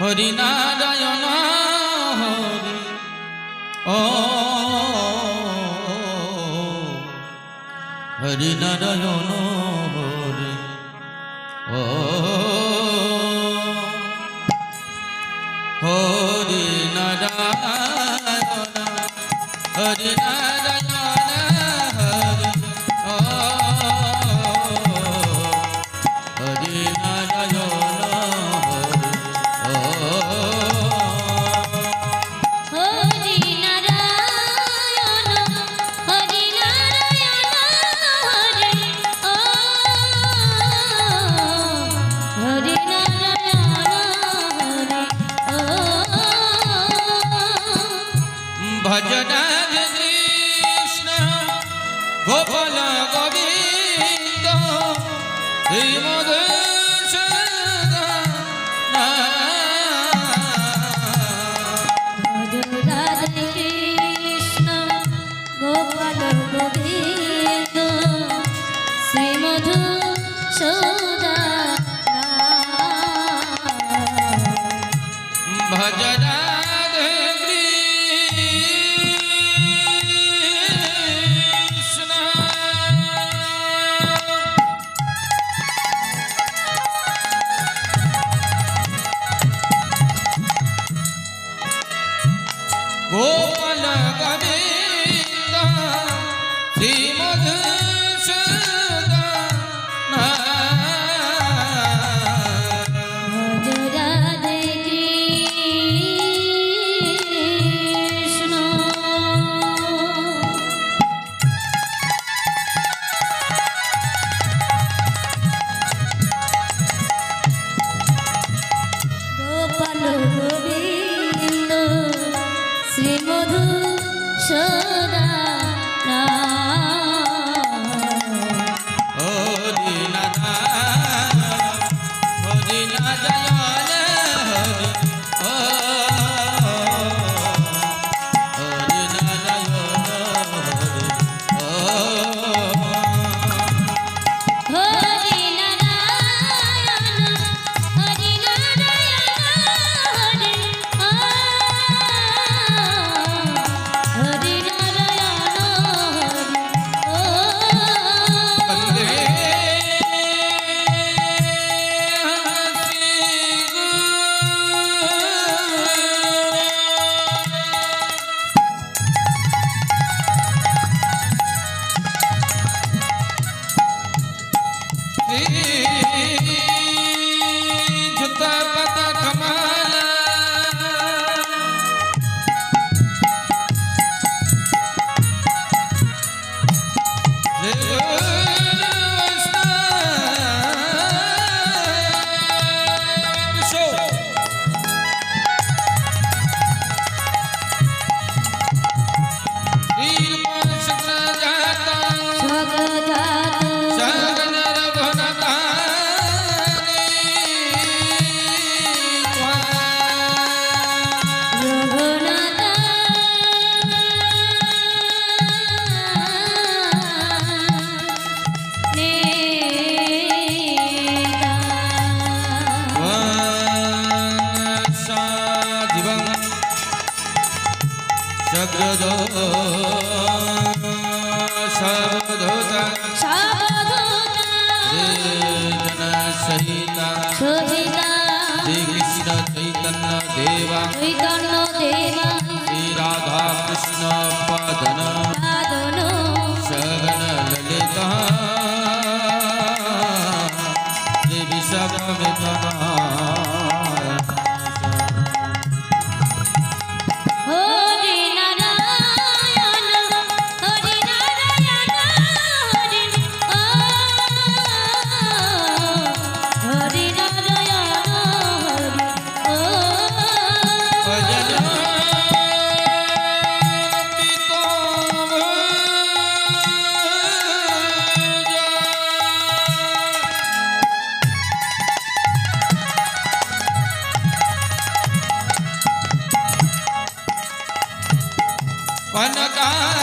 হরিনারায়ণ হরি। ও হরিনারায়ণ গোপাল গোবিন্দ শ্রীমদ কৃষ্ণ গোপাল গোবিন্দ শ্রীমধু সদা ভজনা Oh. 这 Chaitanya Deva Chaitanya Deva अनका